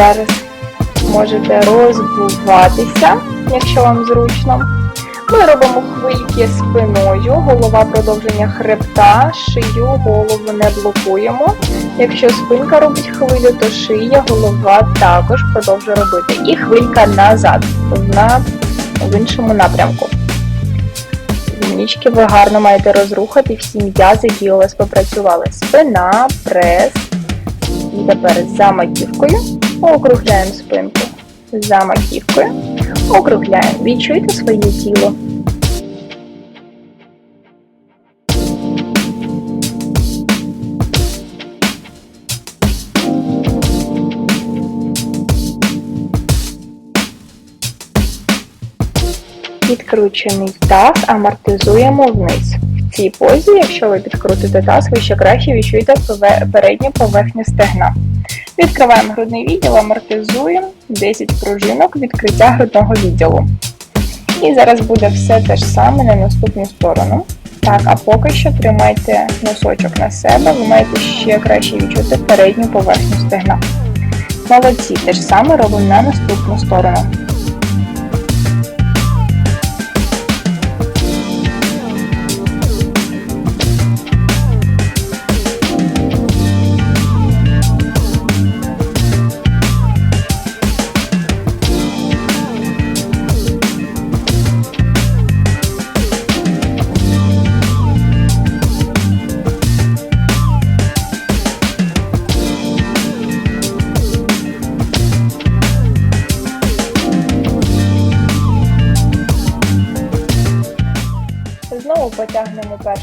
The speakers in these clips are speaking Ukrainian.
Зараз можете розбуватися, якщо вам зручно. Ми робимо хвильки спиною, голова продовження хребта, шию, голову не блокуємо. Якщо спинка робить хвилю, то шия, голова також продовжує робити. І хвилька назад, на, в іншому напрямку. Ніжки ви гарно маєте розрухати всі м'язи, які у вас попрацювали. Спина, прес. І тепер за маківкою округляємо спинку. За маківкою округляємо. Відчуйте своє тіло. Підкручений таз амортизуємо вниз. В цій позі, якщо ви підкрутите таз, ви ще краще відчуєте передню поверхню стегна. Відкриваємо грудний відділ, амортизуємо 10 пружинок відкриття грудного відділу. І зараз буде все те ж саме на наступну сторону. Так, а поки що тримайте носочок на себе, ви маєте ще краще відчути передню поверхню стегна. Молодці, те ж саме робимо на наступну сторону.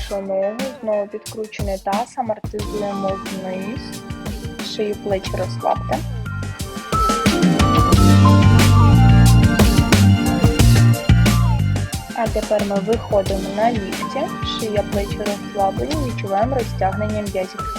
Першу ногу, знову підкручений таз, амортизуємо вниз, шию плечі розслабте. А тепер ми виходимо на лікті, шия плечі розслаблені, відчуваємо розтягнення м'язів.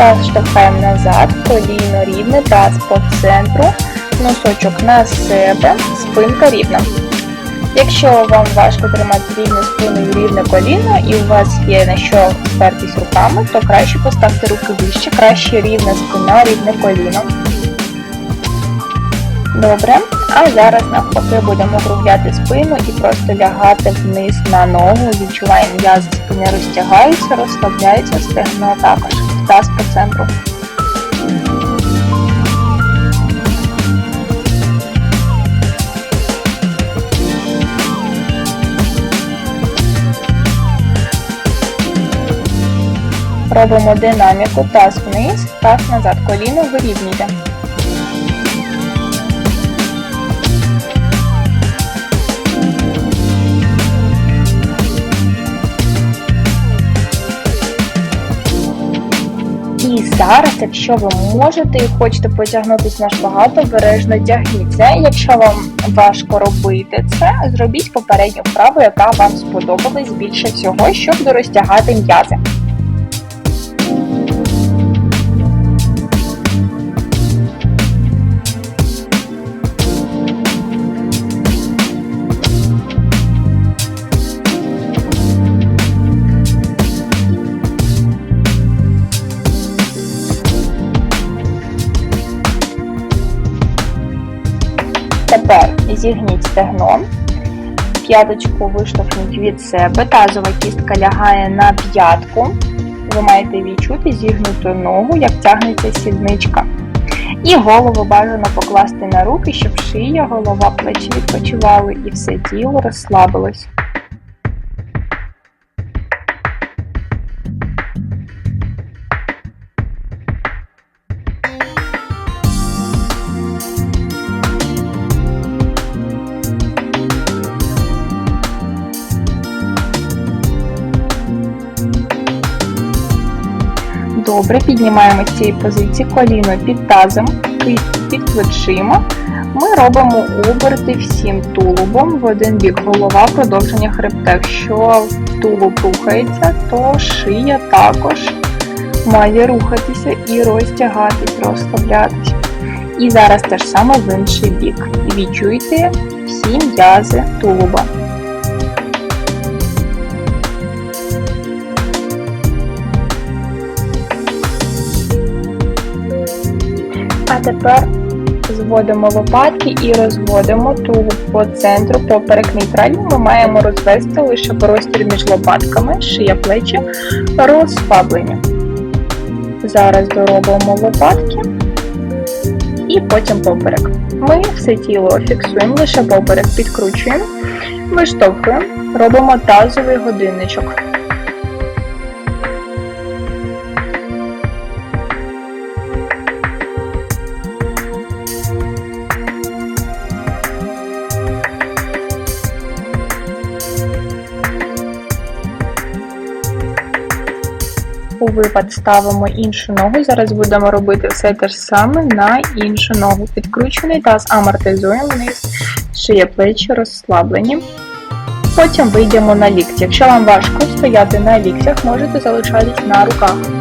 Таз штовхаємо назад, коліно рівне, таз по центру, носочок на себе, спинка рівна. Якщо вам важко тримати рівну спину і рівне коліно, і у вас є на що спертись руками, то краще поставте руки вище, краще рівна спина, рівне коліно. Добре. А зараз навпаки будемо округляти спину і просто лягати вниз на ногу. Відчуваємо м'язи спини розтягаються, розслабляються, стегно також. Таз по центру. Робимо динаміку, таз вниз, таз назад, коліно вирівнюйте. Зараз, якщо ви можете і хочете потягнутися на шпагат, обережно тягніться. Якщо вам важко робити це, зробіть попередню вправу, яка вам сподобалась більше всього, щоб дорозтягати м'язи. Тепер зігніть стегно, п'яточку виштовхніть від себе, тазова кістка лягає на п'ятку. Ви маєте відчути зігнуту ногу, як тягнеться сідничка. І голову бажано покласти на руки, щоб шия, голова, плечі відпочивали і все тіло розслабилось. Добре, піднімаємо з цієї позиції коліно під тазом, під плечима. Ми робимо оберти всім тулубом в один бік. Голова продовження хребта. Якщо тулуб рухається, то шия також має рухатися і розтягатись, розслаблятись. І зараз те ж саме в інший бік. Відчуйте всі м'язи тулуба. Тепер зводимо лопатки і розводимо тулуб по центру, поперек нейтральні. Ми маємо розвести лише простір між лопатками, шия плечі розслаблені. Зараз доробимо лопатки і потім поперек. Ми все тіло фіксуємо, лише поперек підкручуємо, виштовхуємо, робимо тазовий годинничок. Випад ставимо іншу ногу. Зараз будемо робити все те ж саме на іншу ногу. Підкручений таз амортизуємо вниз, шия плечі розслаблені. Потім вийдемо на лікті. Якщо вам важко стояти на ліктях, можете залишатись на руках.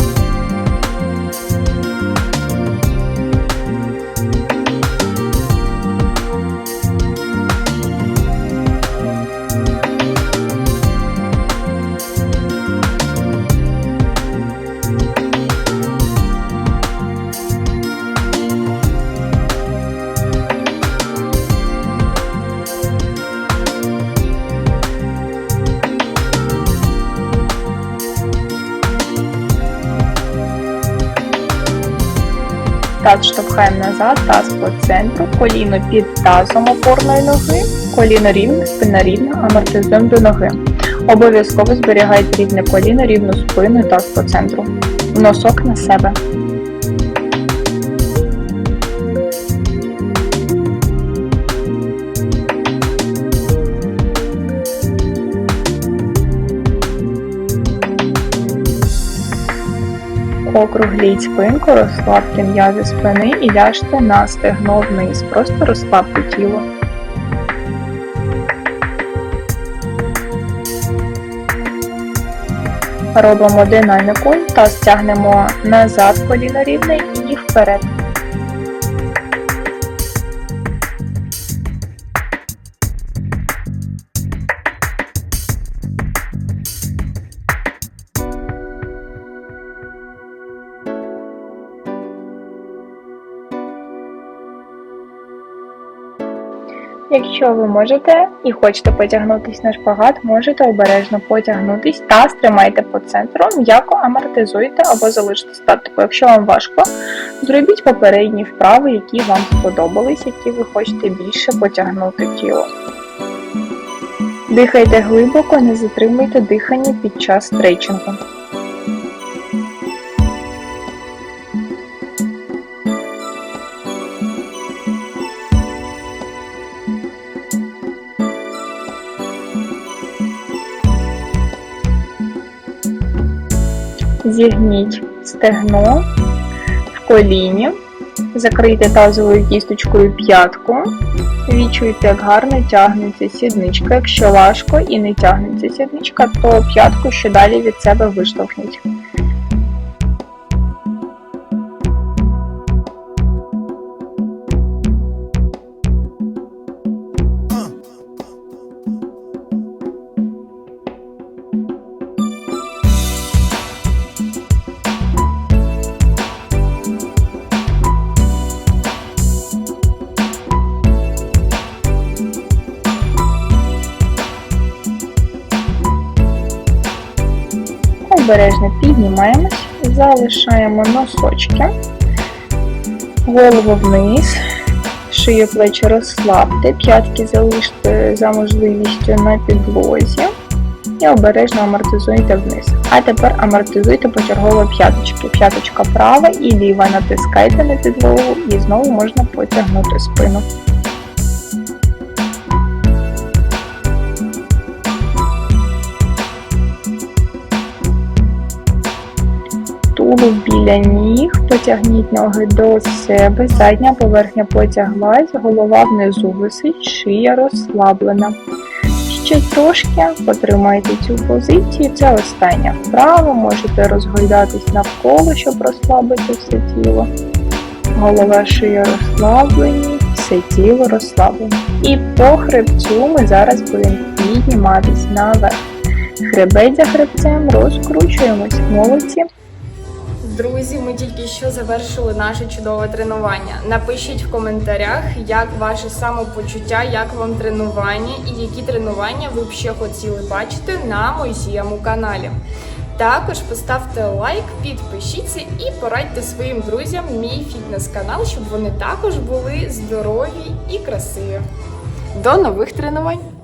Таз штовхаємо назад, таз по центру, коліно під тазом опорної ноги, коліно рівне, спина рівна, амортизуємо до ноги. Обов'язково зберігайте рівне коліно, рівну спину, таз по центру. Носок на себе. Округліть спинку, розслабте м'язи спини і ляжте на стегно вниз. Просто розслабте тіло. Робимо динаміку та стягнемо назад коліно рівне і вперед. Якщо ви можете і хочете потягнутися на шпагат, можете обережно потягнутись та стримайте по центру, м'яко амортизуйте або залиште статику. Якщо вам важко, зробіть попередні вправи, які вам сподобались, які ви хочете більше потягнути тіло. Дихайте глибоко, не затримуйте дихання під час стрейчингу. Зігніть стегно в коліні, закрийте тазовою кісточкою п'ятку. Відчуйте, як гарно тягнеться сідничка. Якщо важко і не тягнеться сідничка, то п'ятку ще далі від себе виштовхніть. Обережно піднімаємось, залишаємо носочки, голову вниз, шию плечі розслабте, п'ятки залиште за можливістю на підлозі і обережно амортизуйте вниз. А тепер амортизуйте почергово п'яточки. П'яточка права і ліва натискайте на підлогу і знову можна потягнути спину. Тулуб біля ніг, потягніть ноги до себе, задня поверхня потяглась, голова внизу висить, шия розслаблена. Ще трошки потримайте цю позицію, це остання вправа, можете розгойдатись навколо, щоб розслабити все тіло. Голова шия розслаблені, все тіло розслаблено. І по хребцю ми зараз будемо підніматись наверх. Хребець за хребцем розкручуємось. Молодці. Друзі, ми тільки що завершили наше чудове тренування. Напишіть в коментарях, як ваше самопочуття, як вам тренування і які тренування ви б ще хотіли бачити на моєму каналі. Також поставте лайк, підпишіться і порадьте своїм друзям мій фітнес-канал, щоб вони також були здорові і красиві. До нових тренувань!